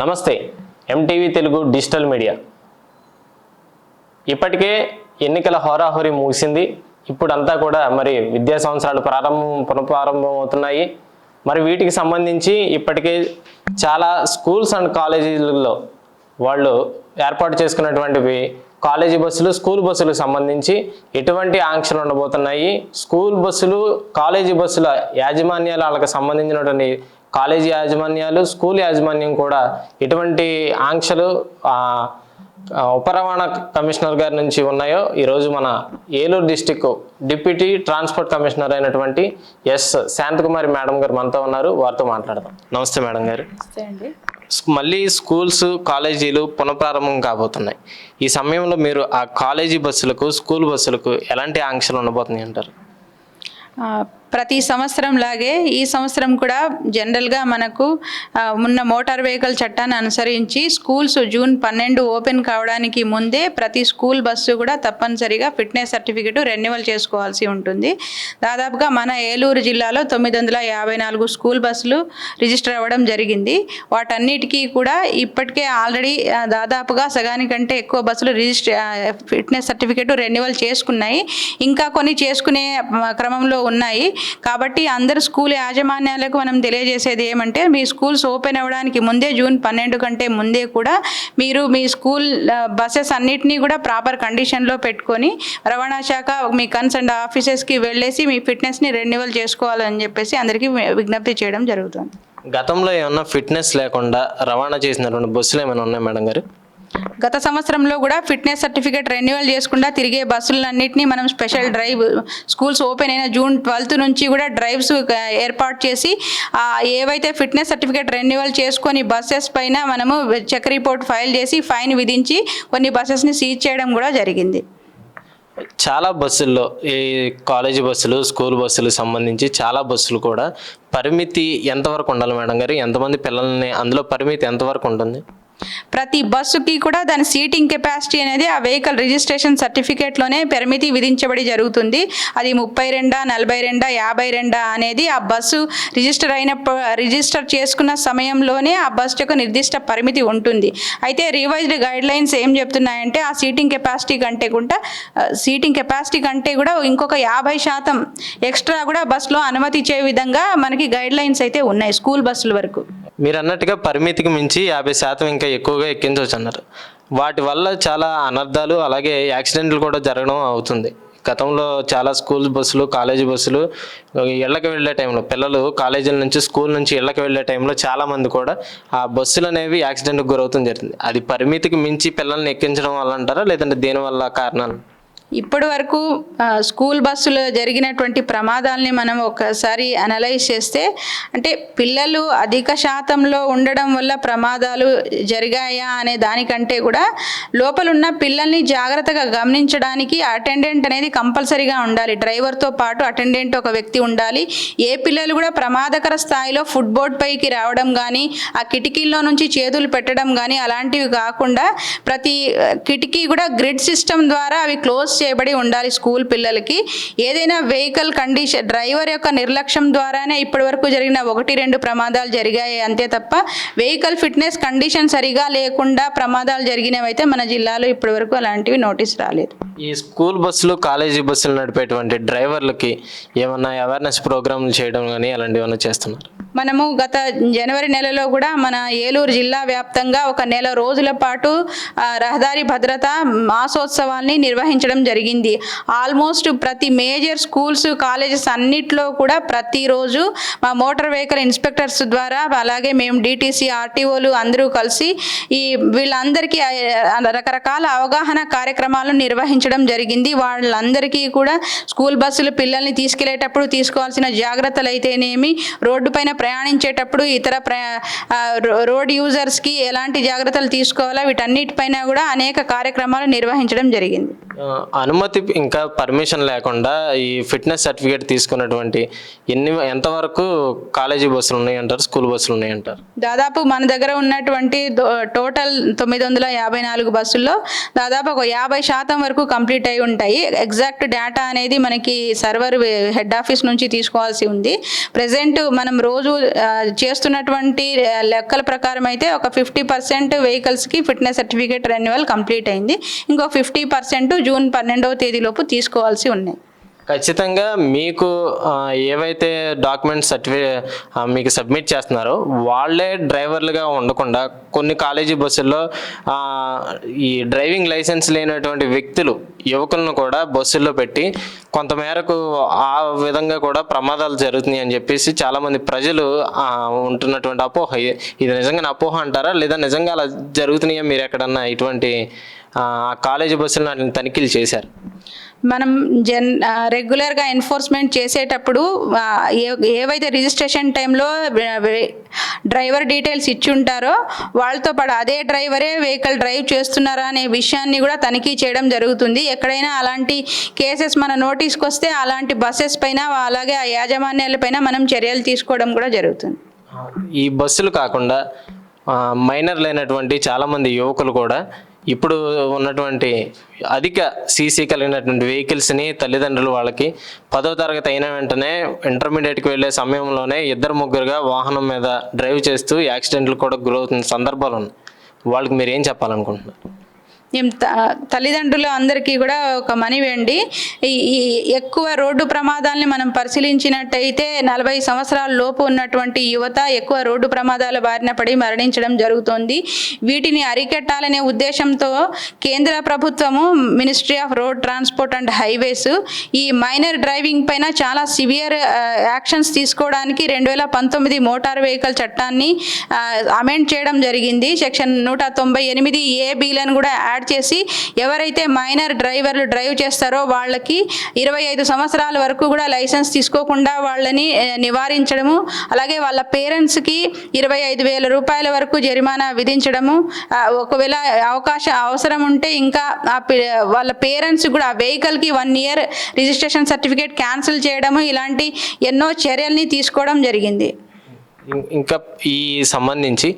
నమస్తే MTV Telugu digital media. ఇప్పటికే ఎన్నికల హోరాహోరీ ముగిసింది. ఇప్పుడంతా కూడా మరి విద్యా సంవత్సరాలు ప్రారంభం పునఃప్రారంభం అవుతున్నాయి మరి వీటికి సంబంధించి ఇప్పటికే చాలా స్కూల్స్ అండ్ కాలేజీలలో వాళ్ళు ఏర్పాటు చేసుకున్నటువంటివి కాలేజీ బస్సులు స్కూల్ బస్సులకు సంబంధించి ఎటువంటి ఆంక్షలు ఉండబోతున్నాయి. స్కూల్ బస్సులు కాలేజీ బస్సుల యాజమాన్యాల వాళ్ళకి సంబంధించినటువంటి కాలేజీ యాజమాన్యాలు స్కూల్ యాజమాన్యం కూడా ఎటువంటి ఆంక్షలు ఆ, ఆ, ఉప రవాణా కమిషనర్ గారి నుంచి ఉన్నాయో ఈరోజు మన Eluru district deputy transport commissioner అయినటువంటి ఎస్ శాంతకుమారి మేడం గారు మనతో ఉన్నారు. వారితో మాట్లాడదాం. నమస్తే మేడం గారు. మళ్ళీ స్కూల్స్ కాలేజీలు పునఃప్రారంభం కాబోతున్నాయి. ఈ సమయంలో మీరు ఆ కాలేజీ బస్సులకు స్కూల్ బస్సులకు ఎలాంటి ఆంక్షలు ఉండబోతున్నాయి అంటారు? ప్రతి సంవత్సరం లాగే ఈ సంవత్సరం కూడా జనరల్గా మనకు ఉన్న మోటార్ వెహికల్ చట్టాన్ని అనుసరించి స్కూల్స్ జూన్ పన్నెండు ఓపెన్ కావడానికి ముందే ప్రతి స్కూల్ బస్సు కూడా తప్పనిసరిగా ఫిట్నెస్ సర్టిఫికెట్ రెన్యువల్ చేసుకోవాల్సి ఉంటుంది. దాదాపుగా మన ఏలూరు జిల్లాలో తొమ్మిది వందల యాభై నాలుగు స్కూల్ బస్సులు రిజిస్టర్ అవ్వడం జరిగింది. వాటన్నిటికీ కూడా ఇప్పటికే ఆల్రెడీ దాదాపుగా సగానికంటే ఎక్కువ బస్సులు రిజిస్టర్ ఫిట్నెస్ సర్టిఫికెట్ రెన్యువల్ చేసుకున్నాయి. ఇంకా కొన్ని చేసుకునే క్రమంలో ఉన్నాయి. కాబట్టి అందరు స్కూల్ యాజమాన్యాలకు మనం తెలియజేసేది ఏమంటే మీ స్కూల్స్ ఓపెన్ అవ్వడానికి ముందే జూన్ పన్నెండు కంటే ముందే కూడా మీరు మీ స్కూల్ బస్సెస్ అన్నిటినీ కూడా ప్రాపర్ కండిషన్లో పెట్టుకొని రవాణా శాఖ మీ కన్సర్న్ ఆఫీసెస్కి వెళ్ళేసి మీ ఫిట్నెస్ని రెన్యువల్ చేసుకోవాలని చెప్పేసి అందరికీ విజ్ఞప్తి చేయడం జరుగుతుంది. గతంలో ఏమన్నా ఫిట్నెస్ లేకుండా రవాణా చేసినటువంటి బస్సులు ఏమైనా ఉన్నాయి మేడం గారు? గత సంవత్సరంలో కూడా ఫిట్నెస్ సర్టిఫికేట్ రెన్యువల్ చేసుకుండా తిరిగే బస్సులన్నింటినీ మనం స్పెషల్ డ్రైవ్ స్కూల్స్ ఓపెన్ అయిన జూన్ ట్వెల్త్ నుంచి కూడా డ్రైవ్స్ ఏర్పాటు చేసి ఏవైతే ఫిట్నెస్ సర్టిఫికేట్ రెన్యువల్ చేసుకొని బస్సెస్ పైన మనము చెక్ రిపోర్ట్ ఫైల్ చేసి ఫైన్ విధించి కొన్ని బస్సెస్ని సీజ్ చేయడం కూడా జరిగింది. చాలా బస్సుల్లో ఈ కాలేజీ బస్సులు స్కూల్ బస్సులు సంబంధించి చాలా బస్సులు కూడా పరిమితి ఎంతవరకు ఉండాలి మేడం గారు? ఎంతమంది పిల్లల్ని అందులో పరిమితి ఎంతవరకు ఉంటుంది? ప్రతి బస్సుకి కూడా దాని సీటింగ్ కెపాసిటీ అనేది ఆ వెహికల్ రిజిస్ట్రేషన్ సర్టిఫికేట్లోనే పరిమితి విధించబడి జరుగుతుంది. అది ముప్పై రెండా నలభై రెండా యాభై రెండా అనేది ఆ బస్సు రిజిస్టర్ అయిన రిజిస్టర్ చేసుకున్న సమయంలోనే ఆ బస్సు యొక్క నిర్దిష్ట పరిమితి ఉంటుంది. అయితే రివైజ్డ్ గైడ్ లైన్స్ ఏం చెప్తున్నాయంటే ఆ సీటింగ్ కెపాసిటీ కంటే కూడా సీటింగ్ కెపాసిటీ కంటే కూడా ఇంకొక యాభై శాతం ఎక్స్ట్రా కూడా బస్సులో అనుమతి ఇచ్చే విధంగా మనకి గైడ్ లైన్స్ అయితే ఉన్నాయి స్కూల్ బస్సుల వరకు. మీరు అన్నట్టుగా పరిమితికి మించి యాభై శాతం ఇంకా ఎక్కువగా ఎక్కించవచ్చు అన్నారు. వాటి వల్ల చాలా అనర్థాలు అలాగే యాక్సిడెంట్లు కూడా జరగడం అవుతుంది. గతంలో చాలా స్కూల్ బస్సులు కాలేజీ బస్సులు ఇళ్ళకి వెళ్ళే టైంలో పిల్లలు కాలేజీల నుంచి స్కూల్ నుంచి ఇళ్ళకి వెళ్ళే టైంలో చాలా మంది కూడా ఆ బస్సులు అనేవి యాక్సిడెంట్కి గురవుతుంది జరిగింది. అది పరిమితికి మించి పిల్లల్ని ఎక్కించడం వల్ల అంటారా? లేదంటే దేనివల్ల కారణాలు? ఇప్పటి వరకు స్కూల్ బస్సులో జరిగినటువంటి ప్రమాదాలని మనం ఒకసారి అనలైజ్ చేస్తే అంటే పిల్లలు అధిక శాతంలో ఉండడం వల్ల ప్రమాదాలు జరిగాయా అనే దానికంటే కూడా లోపలున్న పిల్లల్ని జాగ్రత్తగా గమనించడానికి అటెండెంట్ అనేది కంపల్సరీగా ఉండాలి. డ్రైవర్తో పాటు అటెండెంట్ ఒక వ్యక్తి ఉండాలి. ఏ పిల్లలు కూడా ప్రమాదకర స్థాయిలో ఫుట్బోర్డ్ పైకి రావడం కానీ ఆ కిటికీల్లో నుంచి చేతులు పెట్టడం కానీ అలాంటివి కాకుండా ప్రతి కిటికీ కూడా గ్రిడ్ సిస్టమ్ ద్వారా అవి క్లోజ్ చేయబడి ఉండాలి స్కూల్ పిల్లలకి. ఏదైనా వెహికల్ కండిషన్ డ్రైవర్ యొక్క నిర్లక్ష్యం ద్వారానే ఇప్పటి వరకు జరిగిన ఒకటి రెండు ప్రమాదాలు జరిగాయి అంతే తప్ప వెహికల్ ఫిట్నెస్ కండిషన్ సరిగా లేకుండా ప్రమాదాలు జరిగినవైతే మన జిల్లాలో ఇప్పటి వరకు అలాంటివి నోటీస్ రాలేదు. ఈ స్కూల్ బస్సులు కాలేజీ బస్సులు నడిపేటువంటి డ్రైవర్లకి ఏమన్నా అవేర్నెస్ ప్రోగ్రాంలు చేయడం కానీ అలాంటివి ఏమైనా చేస్తున్నారు? మనము గత జనవరి నెలలో కూడా మన ఏలూరు జిల్లా వ్యాప్తంగా ఒక నెల రోజుల పాటు రహదారి భద్రత మాసోత్సవాన్ని నిర్వహించడం జరిగింది. ఆల్మోస్ట్ ప్రతి మేజర్ స్కూల్స్ కాలేజెస్ అన్నిట్లో కూడా ప్రతిరోజు మా మోటార్ వెహికల్ ఇన్స్పెక్టర్స్ ద్వారా అలాగే మేము డిటీసీ ఆర్టీఓలు అందరూ కలిసి ఈ వీళ్ళందరికీ రకరకాల అవగాహన కార్యక్రమాలను నిర్వహించడం జరిగింది. వాళ్ళందరికీ కూడా స్కూల్ బస్సులు పిల్లల్ని తీసుకెళ్ళేటప్పుడు తీసుకోవాల్సిన జాగ్రత్తలు అయితేనేమి రోడ్డు పైన ప్రయాణించేటప్పుడు ఇతర ప్రయా రో- రోడ్ యూజర్స్కి ఎలాంటి జాగ్రత్తలు తీసుకోవాలో? వీటన్నిటిపైన కూడా అనేక కార్యక్రమాలు నిర్వహించడం జరిగింది. అనుమతి ఇంకా పర్మిషన్ లేకుండా ఈ ఫిట్నెస్ సర్టిఫికేట్ తీసుకున్నటువంటి ఎన్ని ఎంతవరకు కాలేజీ బస్సులు ఉన్నాయంటారు స్కూల్ బస్సులు ఉన్నాయంటారు? దాదాపు మన దగ్గర ఉన్నటువంటి టోటల్ తొమ్మిది వందల యాభై నాలుగు బస్సుల్లో దాదాపు ఒక యాభై శాతం వరకు కంప్లీట్ అయి ఉంటాయి. ఎగ్జాక్ట్ డేటా అనేది మనకి సర్వర్ హెడ్ ఆఫీస్ నుంచి తీసుకోవాల్సి ఉంది. ప్రజెంట్ మనం రోజు చేస్తున్నటువంటి లెక్కల ప్రకారం అయితే ఒక ఫిఫ్టీ పర్సెంట్ వెహికల్స్కి ఫిట్నెస్ సర్టిఫికేట్ రెన్యువల్ కంప్లీట్ అయింది. ఇంకో ఫిఫ్టీ పర్సెంట్ జూన్ పన్నెండవ తేదీలోపు తీసుకోవాల్సి ఉన్నాయి ఖచ్చితంగా మీకు ఏవైతే డాక్యుమెంట్స్ సర్టిఫి మీకు సబ్మిట్ చేస్తున్నారో వాళ్ళే డ్రైవర్లుగా ఉండకుండా కొన్ని కాలేజీ బస్సుల్లో ఈ డ్రైవింగ్ లైసెన్స్ లేనటువంటి వ్యక్తులు యువకులను కూడా బస్సుల్లో పెట్టి కొంతమేరకు ఆ విధంగా కూడా ప్రమాదాలు జరుగుతున్నాయి అని చెప్పేసి చాలామంది ప్రజలు ఉంటున్నటువంటి అపోహ. ఇది నిజంగా అపోహ అంటారా? లేదా నిజంగా అలా జరుగుతున్నాయా? మీరు ఎక్కడన్నా ఇటువంటి ఆ, కాలేజీ బస్సులను వాటిని తనిఖీలు చేశారు? మనం జన్ రెగ్యులర్గా ఎన్ఫోర్స్మెంట్ చేసేటప్పుడు ఏ- ఏవైతే రిజిస్ట్రేషన్ టైంలో డ్రైవర్ డీటెయిల్స్ ఇచ్చి ఉంటారో వాళ్ళతో పాటు అదే డ్రైవరే వెహికల్ డ్రైవ్ చేస్తున్నారా అనే విషయాన్ని కూడా తనిఖీ చేయడం జరుగుతుంది. ఎక్కడైనా అలాంటి కేసెస్ మన నోటీస్కి వస్తే అలాంటి బస్సెస్ పైన అలాగే ఆ యాజమాన్యాలపైన మనం చర్యలు తీసుకోవడం కూడా జరుగుతుంది. ఈ బస్సులు కాకుండా మైనర్లు అయినటువంటి చాలామంది యువకులు కూడా ఇప్పుడు ఉన్నటువంటి అధిక సీసీ కలిగినటువంటి వెహికల్స్ని తల్లిదండ్రులు వాళ్ళకి పదో తరగతి అయిన వెంటనే ఇంటర్మీడియట్కి వెళ్ళే సమయంలోనే ఇద్దరు ముగ్గురుగా వాహనం మీద డ్రైవ్ చేస్తూ యాక్సిడెంట్లు కూడా గురవుతున్న సందర్భాలు ఉన్నాయి. వాళ్ళకి మీరు ఏం చెప్పాలనుకుంటున్నారు? తల్లిదండ్రులు అందరికీ కూడా ఒక మనీ వేయండి. ఈ ఎక్కువ రోడ్డు ప్రమాదాలని మనం పరిశీలించినట్టయితే నలభై సంవత్సరాల లోపు ఉన్నటువంటి యువత ఎక్కువ రోడ్డు ప్రమాదాల బారిన పడి మరణించడం జరుగుతోంది. వీటిని అరికట్టాలనే ఉద్దేశంతో కేంద్ర ప్రభుత్వము ministry of road transport and highways ఈ మైనర్ డ్రైవింగ్ పైన చాలా సివియర్ యాక్షన్స్ తీసుకోవడానికి రెండు వేల పంతొమ్మిది మోటార్ వెహికల్ చట్టాన్ని అమెండ్ చేయడం జరిగింది. సెక్షన్ నూట తొంభై ఎనిమిది ఏ బీలను కూడా యాడ్ చేసి ఎవరైతే మైనర్ డ్రైవర్లు డ్రైవ్ చేస్తారో వాళ్ళకి ఇరవై ఐదు సంవత్సరాల వరకు కూడా లైసెన్స్ తీసుకోకుండా వాళ్ళని నివారించడము అలాగే వాళ్ళ పేరెంట్స్కి ఇరవై ఐదు వేల రూపాయల వరకు జరిమానా విధించడము ఒకవేళ అవకాశం అవసరం ఉంటే ఇంకా ఆ వాళ్ళ పేరెంట్స్ కూడా ఆ వెహికల్కి one year registration certificate cancel చేయడము ఇలాంటి ఎన్నో చర్యల్ని తీసుకోవడం జరిగింది. ఇంకా ఈ సంబంధించి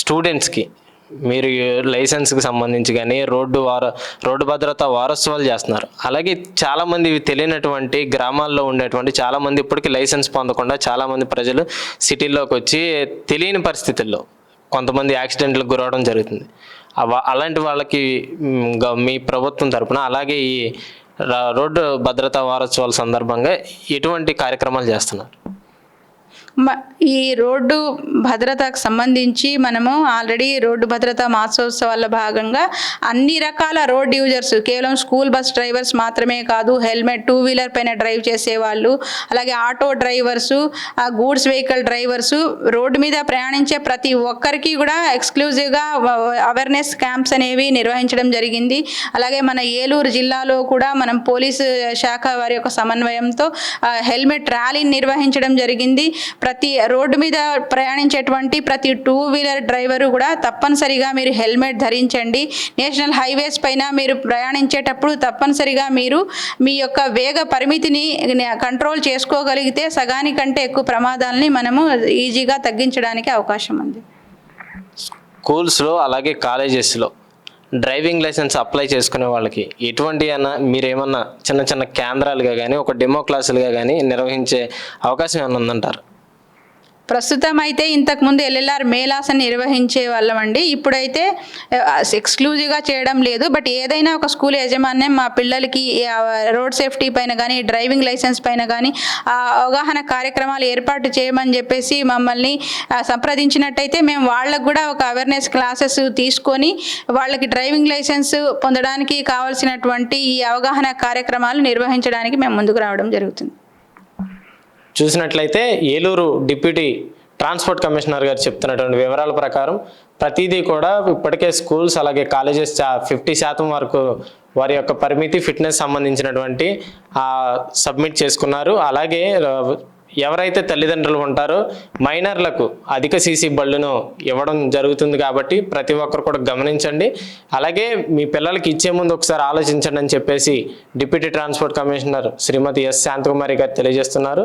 స్టూడెంట్స్కి మీరు లైసెన్స్కి సంబంధించి కానీ రోడ్డు వార రోడ్డు భద్రత వారోత్సవాలు చేస్తున్నారు. అలాగే చాలామంది ఇవి తెలియనటువంటి గ్రామాల్లో ఉండేటువంటి చాలామంది ఇప్పటికీ లైసెన్స్ పొందకుండా చాలామంది ప్రజలు సిటీల్లోకి వచ్చి తెలియని పరిస్థితుల్లో కొంతమంది యాక్సిడెంట్లకు గురవడం జరుగుతుంది. అలాంటి వాళ్ళకి గ- మీ ప్రభుత్వం తరపున అలాగే ఈ రోడ్డు భద్రతా వారోత్సవాల సందర్భంగా ఎటువంటి కార్యక్రమాలు చేస్తున్నారు? ఈ రోడ్డు భద్రతకు సంబంధించి మనము ఆల్రెడీ రోడ్డు భద్రతా మాసోత్సవాల్లో భాగంగా అన్ని రకాల రోడ్ యూజర్స్ కేవలం స్కూల్ బస్ డ్రైవర్స్ మాత్రమే కాదు హెల్మెట్ టూ వీలర్ పైన డ్రైవ్ చేసేవాళ్ళు అలాగే auto drivers goods vehicle drivers road మీద ప్రయాణించే ప్రతి ఒక్కరికి కూడా ఎక్స్క్లూజివ్గా అవేర్నెస్ క్యాంప్స్ అనేవి నిర్వహించడం జరిగింది. అలాగే మన ఏలూరు జిల్లాలో కూడా మనం పోలీసు శాఖ వారి యొక్క సమన్వయంతో హెల్మెట్ ర్యాలీని నిర్వహించడం జరిగింది. ప్రతి రోడ్డు మీద ప్రయాణించేటువంటి ప్రతి టూ వీలర్ డ్రైవరు కూడా తప్పనిసరిగా మీరు హెల్మెట్ ధరించండి. నేషనల్ హైవేస్ పైన మీరు ప్రయాణించేటప్పుడు తప్పనిసరిగా మీరు మీ యొక్క వేగ పరిమితిని కంట్రోల్ చేసుకోగలిగితే సగానికంటే ఎక్కువ ప్రమాదాలని మనము ఈజీగా తగ్గించడానికి అవకాశం ఉంది. స్కూల్స్లో అలాగే కాలేజెస్లో డ్రైవింగ్ లైసెన్స్ అప్లై చేసుకునే వాళ్ళకి ఎటువంటి అన్న మీరేమన్నా చిన్న చిన్న కేంద్రాలుగా కానీ ఒక డెమో క్లాసులుగా కానీ నిర్వహించే అవకాశం ఏమైనా ఉందంటారు? ప్రస్తుతం అయితే ఇంతకుముందు ఎల్ఎల్ఆర్ మేలాస్ అని నిర్వహించే వాళ్ళమండి. ఇప్పుడైతే ఎక్స్క్లూజివ్గా చేయడం లేదు. బట్ ఏదైనా ఒక స్కూల్ యాజమాన్యం మా పిల్లలకి రోడ్ సేఫ్టీ పైన కానీ డ్రైవింగ్ లైసెన్స్ పైన కానీ ఆ అవగాహన కార్యక్రమాలు ఏర్పాటు చేయమని చెప్పేసి మమ్మల్ని సంప్రదించినట్టయితే మేము వాళ్ళకు కూడా ఒక అవేర్నెస్ క్లాసెస్ తీసుకొని వాళ్ళకి డ్రైవింగ్ లైసెన్స్ పొందడానికి కావాల్సినటువంటి ఈ అవగాహన కార్యక్రమాలు నిర్వహించడానికి మేము ముందుకు రావడం జరుగుతుంది. చూసినట్లయితే ఏలూరు డిప్యూటీ ట్రాన్స్పోర్ట్ కమిషనర్ గారు చెప్తున్నటువంటి వివరాల ప్రకారం ప్రతిదీ కూడా ఇప్పటికే స్కూల్స్ అలాగే కాలేజెస్ ఫిఫ్టీ శాతం వరకు వారి యొక్క పరిమితి ఫిట్నెస్ సంబంధించినటువంటి సబ్మిట్ చేసుకున్నారు. అలాగే ఎవరైతే తల్లిదండ్రులు ఉంటారో మైనర్లకు అధిక సీసీ బళ్ళును ఇవ్వడం జరుగుతుంది కాబట్టి ప్రతి ఒక్కరు కూడా గమనించండి. అలాగే మీ పిల్లలకి ఇచ్చే ముందు ఒకసారి ఆలోచించండి అని చెప్పేసి deputy transport commissioner Shrimati S Shanthakumari garu తెలియజేస్తున్నారు.